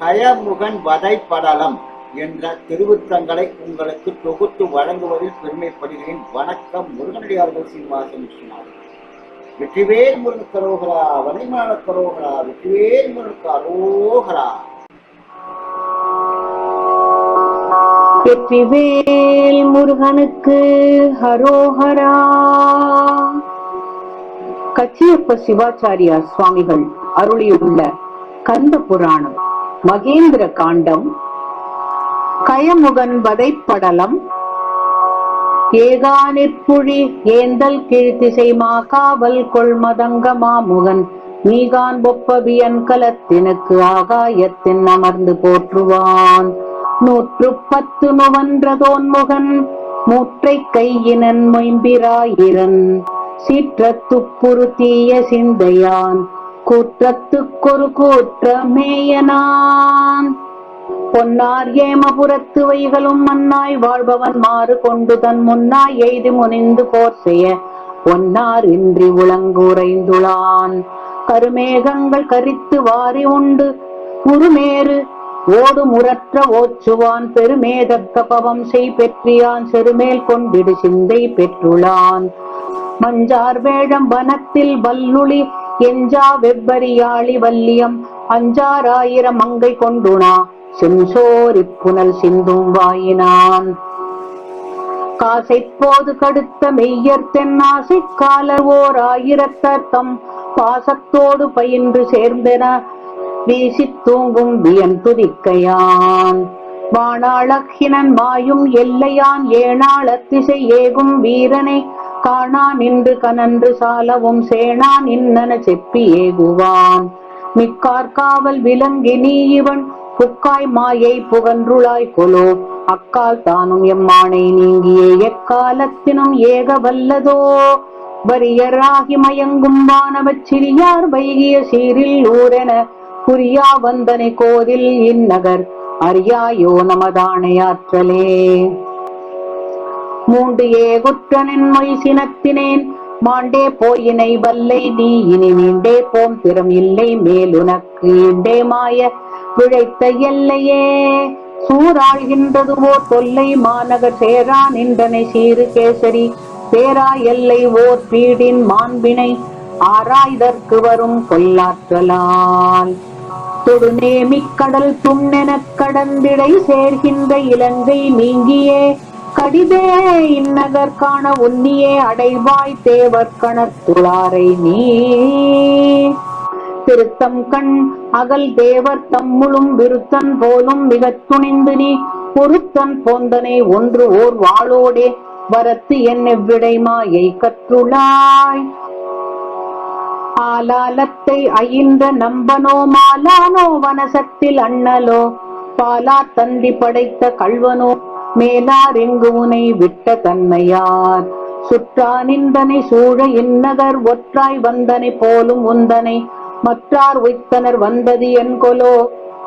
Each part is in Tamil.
கயமுகன் வதை படலம் என்ற திருவுத்தங்களை உங்களுக்கு தொகுத்து வழங்குவதில் பெருமைப்படுகிறேன். வணக்கம் முருகனடியார்கள் சீனிவாசன் விஸ்வநாதன் வெற்றிவேல் முருகன் கரோகரா வனைமான கரோகரா வெற்றிவேல் முருகன் கரோகரா வெற்றிவேல் முருகனுக்கு ஹரோஹரா. கச்சியப்ப சிவாச்சாரியார் சுவாமிகள் அருளியுள்ள கந்த புராணம். மகேந்திர காண்டம் கயமுகன் வதைப்படலம் ஏகானிற்புழி ஏந்தல் கீழ்த்திசை மாகாவல் கொள்மதங்க மாமுகன் நீகான் பொப்பவியன் கலத்தினுக்கு ஆகாயத்தின் அமர்ந்து போற்றுவான். நூற்று பத்து நுவன்றதோன் முகன் மூற்றை கையினன் மொயம்பிராயிரன் சீற்றத்துப்புரு தீய சிந்தையான் கூற்றத்துக்கொரு கூற்றமேயனான். பொன்னார் ஏமபுரத்து வைகளும் மன்னாய் வாழ்பவன் மாறு கொண்டு தன் முன்னாய் எய்து முனிந்து போர் செய்ய பொன்னார் இன்றி உளங்குறைந்துளான் கருமேகங்கள் கரித்து வாரி உண்டு உருமேறு ஓடு முரற்ற ஓச்சுவான். பெருமேதக்க பவம் செய் பெற்றியான். செருமேல் கொண்டிடு சிந்தை பெற்றுளான். மஞ்சார் வேழம் வனத்தில் வல்லுளி எஞ்சா வெவ்வரியாழி வல்லியம் அஞ்சாறாயிரம் மங்கை கொண்டுணா செஞ்சோரி புனல் சிந்தும் வாயினான். காசை போது கடுத்த மெய்யர் தென்னாசை காலர் ஓர் ஆயிரத்தர் தம் பாசத்தோடு பயின்று சேர்ந்தன வீசி தூங்கும் வியன் துதிக்கையான். வாணாளகினன் மாயும் எல்லையான் ஏனாள திசை ஏகும் வீரனை காணா நின்று கனன்று சாலவும் சேனா நின்னன செப்பி ஏகுவான். மிக்கார் காவல் விலங்கி நீ இவன் புக்காய் மாயை புகன்றுளாய் கொலோ. அக்கால் தானும் எம்மானை நீங்கியே எக்காலத்தினும் ஏக வல்லதோ. வரியராகி மயங்கும் வானவச் சிறியார் வைகிய சீரில் ஊரென புரியா வந்தனை கோதில் இந்நகர். அறியாயோ நமதானையாற்றலே மூண்டு ஏகுற்றனின் மொய் சினத்தினேன். மாண்டே போயினை வல்லை நீ இனி நீண்டே போம் திறம் இல்லை மேலுனக்கு இண்டே மாய விழைத்த எல்லையே. சூறாழ்கின்றதுவோ தொல்லை மாநகர் சேரா நின்றனை சீரு கேசரி. பேரா எல்லை ஓர் பீடின் மாண்பினை ஆராய்தற்கு வரும் பொல்லாற்றலால். தொடுநேமிக் கடல் துண்ணெனக் கடந்திடை சேர்கின்ற இலங்கை நீங்கியே கடிதே இந்நகர் உன்னியே அடைவாய் தேவர் துளாரை நீ திருத்தம் கண் அகல் தேவர் தம்முளும் விருத்தன் போலும் மிகத் துணிந்து நீ பொருத்தன் போந்தனை ஒன்று ஓர் வாளோடே வரத்து என் விடை மாயை கற்றுளாய். ஆலாலத்தை அயின்ற நம்பனோ மாலானோ வனசத்தில் அண்ணலோ பாலா தந்தி படைத்த கள்வனோ மேலார் எங்கு உனை விட்ட தன்மையார்? சுற்றா நின்றனை சூழ இன்னதர் ஒற்றாய் வந்தனை போலும் உந்தனை மற்றார் உய்த்தனர் வந்தது என் கொலோ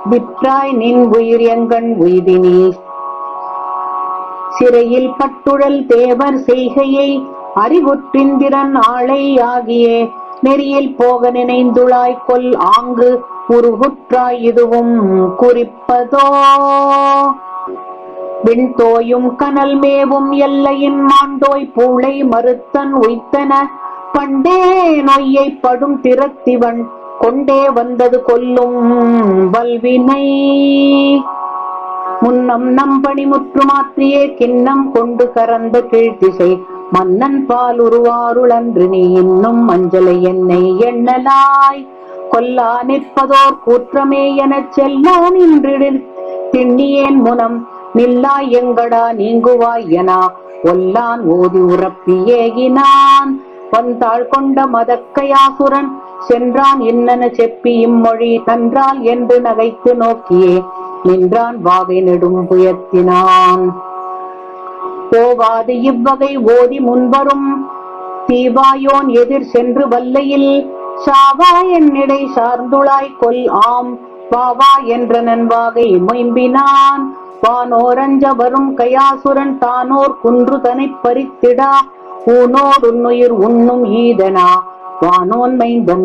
விற்றாய் நின் உயிர் எங்கண் உய்தினி சிறையில் பட்டுழல் தேவர் செய்கையை அறிவுற்றிந்திரன் ஆளை ஆகியே. நெறியில் போக நினைந்துழாய் கொல் ஆங்கு உருகுற்றாய் இதுவும் குறிப்பதோ? விண்தோயும் கனல் மேவும் எல்லையின் மாண்டோய் பூளை மறுத்தன் உய்த்தன. பண்டே நொய்யை படும் திறத்திவன் கொண்டே வந்தது கொல்லும் வல்வினை. முன்னம் நம்பணி முற்று மாற்றியே கிண்ணம் கொண்டு கறந்த கீழ்த்திசை மன்னன் பால் உருவாருளன்று நீ இன்னும் மஞ்சளை என்னை எண்ணலாய். கொல்லா நிற்பதோர் கூற்றமே எனச் செல்லா நின்றிடில் திண்ணியேன் முனம் நில்லாய் எங்கடா நீங்குவாய் என? ஒல்லான் ஓதி உறப்பி ஏகினான் வந்தாள் கொண்ட மதக்கையாசுரன் சென்றான் இன்னன செப்பி இம்மொழி நன்றால் என்று நகைத்து நோக்கியே. நின்றான் வாகை நெடும் புயத்தினான். போவாது இவ்வகை ஓதி முன்வரும். தீவாயோன் எதிர் சென்று வல்லையில். சாவா என்னிடை சார்ந்துளாய் கொல் ஆம். பாவா என்ற நன்வாகை மொயம்பினான். வானோரஞ்ச வரும் கயாசுரன் தானோர் குன்று தனை பறித்திடா. ஊனோர் உன்னுயிர் உண்ணும் ஈதனா. வானோன்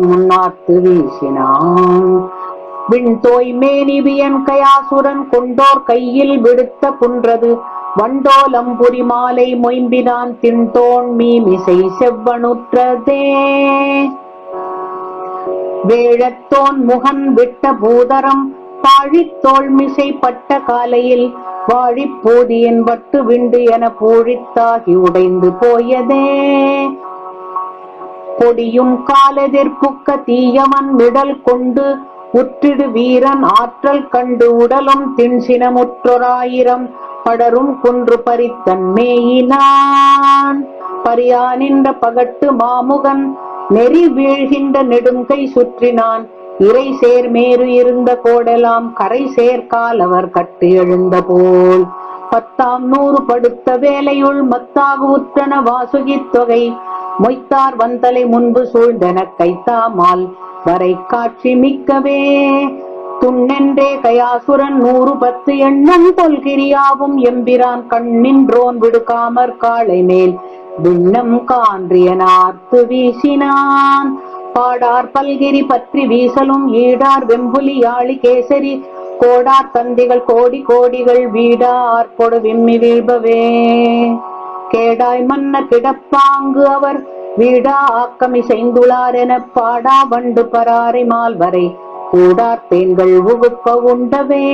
முன்னாத்து வீசினான் விண்தோய் மேனிவியன் கயாசுரன் கொண்டோர் கையில் விடுத்த குன்றது. வண்டோலம்புரி மாலை மொயம்பினான் திண்டோன் மீமிசை செவ்வனுற்றதே வேழத்தோன் முகன் விட்ட பூதரம் பாழித்தோள் மிசைப்பட்ட பட்ட காலையில் வாழிப் போதியன் வட்டு விண்டு என பூழித்தாகி உடைந்து போயதே. கொடியும் காலெதிர்ப்புக்க தீயமன் விடல் கொண்டு உற்றிடு வீரன் ஆற்றல் கண்டு உடலும் திண்சினமுற்றொராயிரம் படரும் குன்று பறித்தன் மேயினான். பரியா நின்ற பகட்டு மாமுகன் நெறி வீழ்கின்ற நெடுங்கை சுற்றினான். இறை சேர்மேறு இருந்த கோடெல்லாம் கரை சேர்க்கால் அவர் கட்டு எழுந்த போல். பத்தாம் நூறு படுத்த வேலையுள் மத்தாக உற்றன வாசுகித் தொகை. மொய்த்தார் வந்தலை முன்பு சூழ்ந்தன கைத்தாமால். வரை காட்சி மிக்கவே. துண்ணென்றே கயாசுரன் நூறு பத்து எண்ணம் தொல்கிரியாவும் எம்பிரான் கண்ணின்றோன் விடுக்காமற் காளை மேல் விண்ணம் கான்றியனார்த்து வீசினான். பாடார் பல்கிரி பற்றி வீசலும் ஈடார் வெம்புலி யாழி கேசரி. கோடார் தந்திகள் கோடி கோடிகள் வீடார் பொடு விம்மி வீழ்பவே. கேடாய் மன்ன கிடப்பாங்கு அவர் வீடா ஆக்கமி செய்துளார் என பாடா வண்டு பராரி மால்வரை கூடார் தேன்கள் உகுப்ப உண்டவே.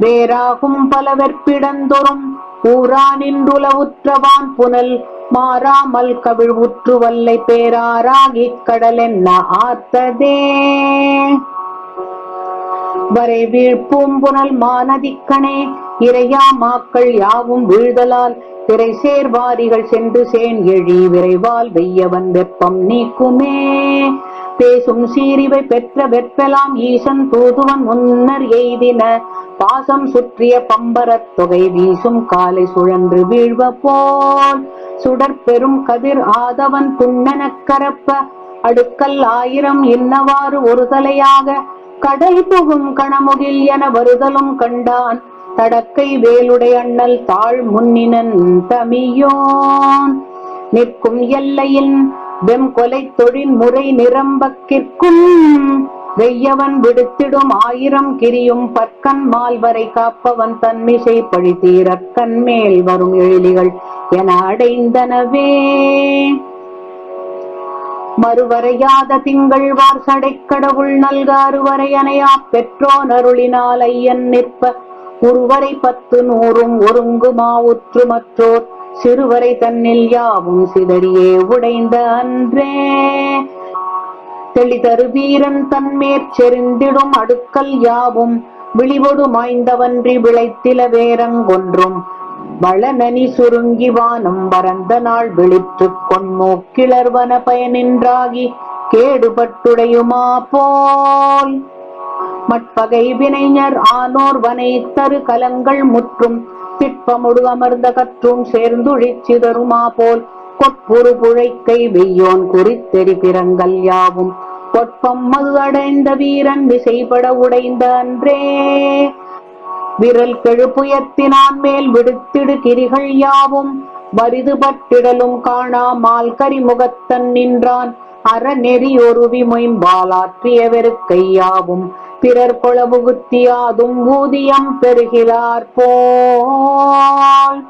வேறாகும் பல வெற்பிடந்தொறும் ஊரா நின்றுல உற்றவான் புனல். மாறாமல் கவிழ் உற்று வல்லை பேராராகி கடல் என்ன ஆர்த்ததே வரை வீழ்ப்பூம்புனல் மாநதிக்கணே இறையா மாக்கள் யாவும் வீழ்தலால் திரை சேர்வாரிகள் சென்று சேன் எழி விரைவால் வெய்யவன் வெப்பம் நீக்குமே. பேசும் சீரிவை பெற்ற வெப்பலாம் ஈசன் தூதுவன் முன்னர் எய்தின பாசம் சுற்றிய பம்பரத் தொகை வீசும் காலை சுழன்று வீழ்வ போல். சுடற்பெரும் கதிர் ஆதவன் துண்ணெனக் கரப்ப. அடுக்கல் ஆயிரம் இன்னவாறு ஒரு தலையாக கடல் புகும் கணமுகில் என வருதலும் கண்டான். தடக்கை வேலுடை அண்ணல் தாழ் முன்னினன் தமியோன். நிற்கும் எல்லையில் வெம் கொலை தொழில் முறை நிரம்பக்கிற்கும் வெய்யவன் விடுத்திடும் ஆயிரம் கிரியும் பற்கன் மால்வரை காப்பவன் தன்மிசை பழித்தீரக்கண் மேல் வரும் எழிலிகள் என அடைந்தனவே. மறுவரையாத திங்கள் வார் சடைக் கடவுள் நல்காறு வரையனையா பெற்றோன் அருளினால் ஐயன் நிற்ப. உருவரை பத்து நூறும் ஒருங்குமா உற்று மற்றோர். சிறுவரை தன்னில் யாவும் சிதறியே உடைந்த அன்றே. தெளிதரு வீரன் தன்மேற் செறிந்திடும் அடுக்கல் யாவும். விழிவொடு மாய்ந்தவன்றி விளைத்தில வேரங்கொன்றும் வளநனி சுருங்கி வானம் பரந்த நாள் விழித்து கொண்மோக்கிளர்வன பயனின்றாகி கேடுபட்டுடையுமா போல். மட்பகை வினைஞர் ஆனோர் வனை தரு கலங்கள் முற்றும். திட்பமுடு அமர்ந்த கற்றும் சேர்ந்துழிச் சிதறுமா போல். கொட்புறு புழைக்கை வெய்யோன் குறித்தெறி பிறங்கள் யாவும். கொட்பம் மது அடைந்த வீரன் விசைபட உடைந்த அன்றே. விரல் கெழுப்புயத்தினான் மேல் விடுத்திடு கிரிகள் யாவும். வரிது பட்டிடலும் காணா கரிமுகத்தன் நின்றான். அறநெறி ஒருவி மொயம்பாலாற்றிய வெறுக்கையாவும் பிறர் கொளவு குத்தியாதும் ஊதியம் பெறுகிறார் போல்.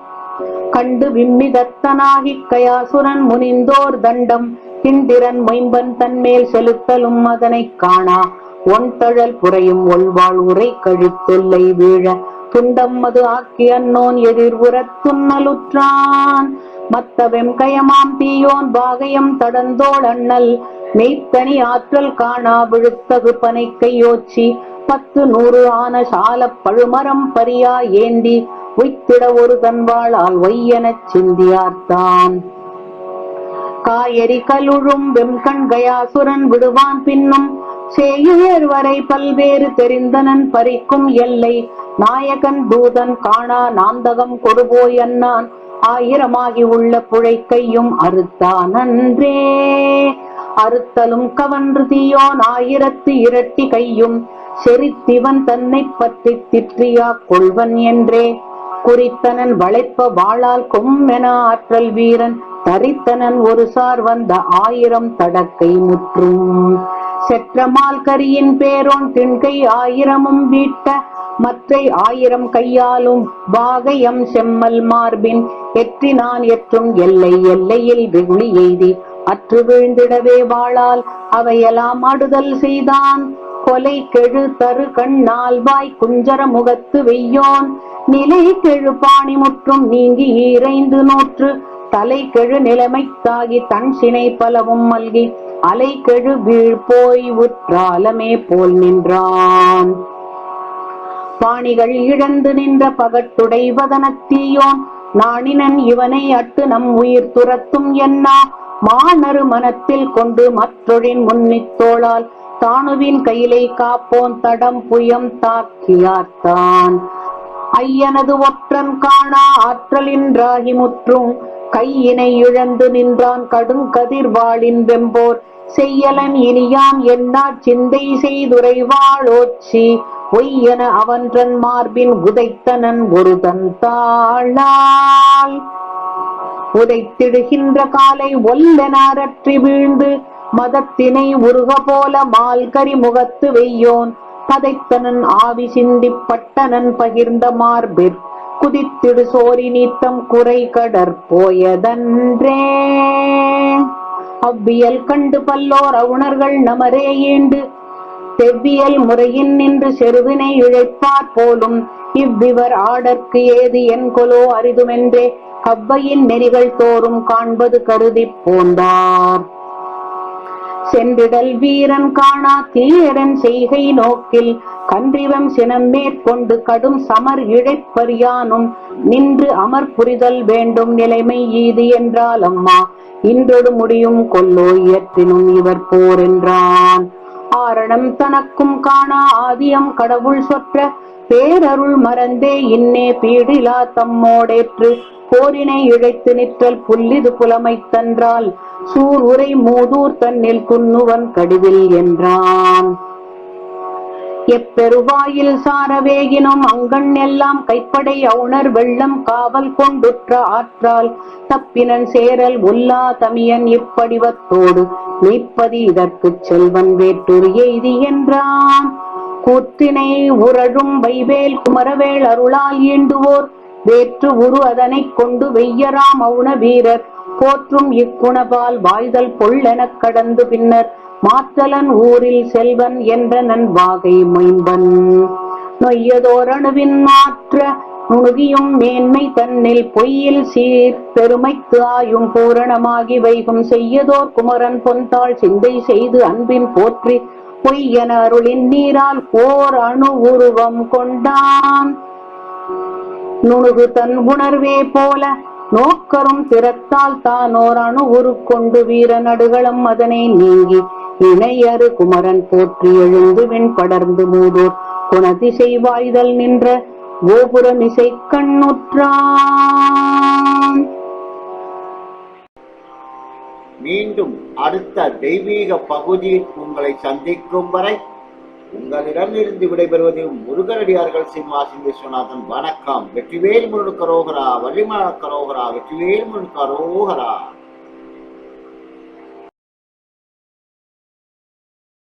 கண்டு விம்மிதத்தனாகி கயாசுரன் முனிந்தோர் தண்டம். சிந்திரன் மொயம்பன் தன்மேல் செலுத்தலும் அதனை காணா. ஒன்தழல் புறையும் ஒள்வாள் உரை கழுத்தொல்லை வீழ. துண்டம் மது ஆக்கி அன்னோன் எதிர் உறத் துன்னலுற்றான். மத்த வெம்கயமாம் தீயோன் பாகயம் தடந்தோள் அண்ணல். மெய்த்தனி ஆற்றல் காணா விழுத்தகு பனை கையோச்சி பத்து நூறு ஆன சால பழுமரம் பரியா ஏந்தி. உய்த்திட ஒரு தன்வாளால் ஒய்யெனச் சிந்தியார்த்தான். காயரி கலுழும் வெம்கண் கயாசுரன் விடுவான் பின்னும். சேயுயர் வரை பல்வேறு தெரிந்தனன் பறிக்கும் எல்லை. நாயகன் தூதன் காணா நாந்தகம் கொடுபோயன்னான் ஆயிரமாகி உள்ள புழைக்கையும் அறுத்தான் அறுத்தலும் கவன்று தீயோன் ஆயிரத்து இரட்டி கையும். செறித்திவன் தன்னை பற்றி திற்றியா கொள்வன் என்றே. குறித்தனன் வளைப்ப வாழால் கொம்மென ஆற்றல் வீரன். தரித்தனன் ஒரு சார் வந்த ஆயிரம் தடக்கை முற்றும். செற்றமால் கரியின் பேரோன் திண்கை ஆயிரமும் வீட்ட மற்றை ஆயிரம் கையாலும் வாகையம் செம்மல் மார்பின். எற்றினான் எற்றும் எல்லை எல்லையில் வெகுளி எய்தி. அற்று வீழ்ந்திடவே வாழால் அவையெல்லாம் ஆடுதல் செய்தான். கொலை கெழு தரு கண்ணால் வாய் குஞ்சர முகத்து வெய்யோன். நிலை கெழு பாணி முற்றும் நீங்கி இறைந்து நூற்று. தலை கெழு நிலைமைத்தாகி தன் சினை பலவும் மல்கி அலை கெழு வீழ் போய் உற்றாலமே போல் நின்றான். பாணிகள் இழந்து நின்ற பகட்டுடை வதனத்தீயோன் நாணினன் இவனை அட்டு நம் உயிர் துரத்தும் என்னா? மாணரு மனத்தில் கொண்டு மற்றொழின் முன்னித்தோளால் தானுவின் கையிலை காப்போன் தடம் புயம் தாக்கியார்த்தான் ஐயனது ஒற்றன் காணா ஆற்றலின் ராகி முற்றும் கையினை இழந்து நின்றான் கடும் கதிர்வாளின் வெம்போர். செய்யலன் இனியான் என்னா சிந்தை செய்துரைவாளோச்சி பொய்யென அவன்றன் மார்பின் உதைத்தனன் ஒரு தன் உதைத்திடுகின்ற காலை ஒல்லெனாரற்றி வீழ்ந்து மதத்தினை உருக போல மால்கரி முகத்து வெய்யோன். பதைத்தனன் ஆவி சிந்திப்பட்டனன் பகிர்ந்த மார்பிற் குதித்திடு சோரி நீத்தம் குறை கடற் போயதன்றே. அவ்வியல் கண்டு பல்லோர் அவுணர்கள் நமரே ஈண்டு. செவ்வியல் முறையின் நின்று செருவினை இழைப்பார் போலும். இவ்விவர் ஆடற்கு ஏது என் கொலோ அரிதுமென்றே. கவ்வையின் நெறிகள் தோறும் காண்பது கருதிப் போந்தார். சென்றிடல் வீரன் காணா தீரன் செய்கை நோக்கில் கன்றிவம் சினம் மேற்கொண்டு கடும் சமர் இழைப்பறியானும் நின்று அமர் புரிதல் வேண்டும் நிலைமை ஈது என்றால் அம்மா இன்றொடு முடியும் கொல்லோ இயற்றினும் இவர் போர் என்றான். ஆரணம் தனக்கும் காணா ஆதியம் கடவுள் சொற்ற பேரருள் மறந்தே இன்னே பீடிலா தம்மோடேற்று போரினை இழைத்து நிற்றல் புல்லிது புலமை தன்றால் சூர் உரை மூதூர் தன்னில் துண்ணுவன் கடிவில் என்றான். எப்பெருவாயில் சாரவேகினும் அங்கண் எல்லாம் கைப்படை அவுணர் வெள்ளம் காவல் கொண்டுற்ற ஆற்றால் தப்பினன் சேரல் உல்லா தமியன் இப்படிவத்தோடு நீப்பதி இதற்கு செல்வன் வேற்றுரு எய்தி என்றான். கூத்தினை உரழும் வைவேல் குமரவேல் அருளால் ஈண்டுவோர் வேற்று உரு அதனைக் கொண்டு வெய்யரா மௌன வீரர். போற்றும் இக்குணபால் வாய்தல் பொல்லெனக் கடந்து பின்னர் மாற்றலன் ஊரில் செல்வன் என்ற நன்வாகை மொயம்பன் நொய்யதோரணுவின் மாற்ற நுணுகியும் மேன்மை தன்னில் பொய்யில் சீர் பெருமைக்கு ஆயும் பூரணமாகி வைகும் செய்யதோர் குமரன் பொந்தாள் சிந்தை செய்து அன்பின் போற்றி பொய்யன அருளின் நீரால் போர் அணு உருவம் கொண்டான். நுணுகு தன் உணர்வே போல நோக்கரும் திறத்தால் தானோர் அணு உரு கொண்டு வீர நடுகளம் அதனை நீங்கி இணையறு குமரன் போற்றி எழுந்து விண் படர்ந்து மூதோர் குணதிசை வாய்தல் நின்ற கோபுரம் இசை கண்ணுற்றான். மீண்டும் அடுத்த தெய்வீக பகுதியில் உங்களை சந்திக்கும் வரை உங்களிடமிருந்து விடைபெறுவது முருகரடியார்கள் சிம்மாசின் விஸ்வநாதன் வணக்கம். வெற்றிவேல் முருகன் கரோகரா வள்ளிமல கரோகரா வெற்றிவேல் முருகரோகரா.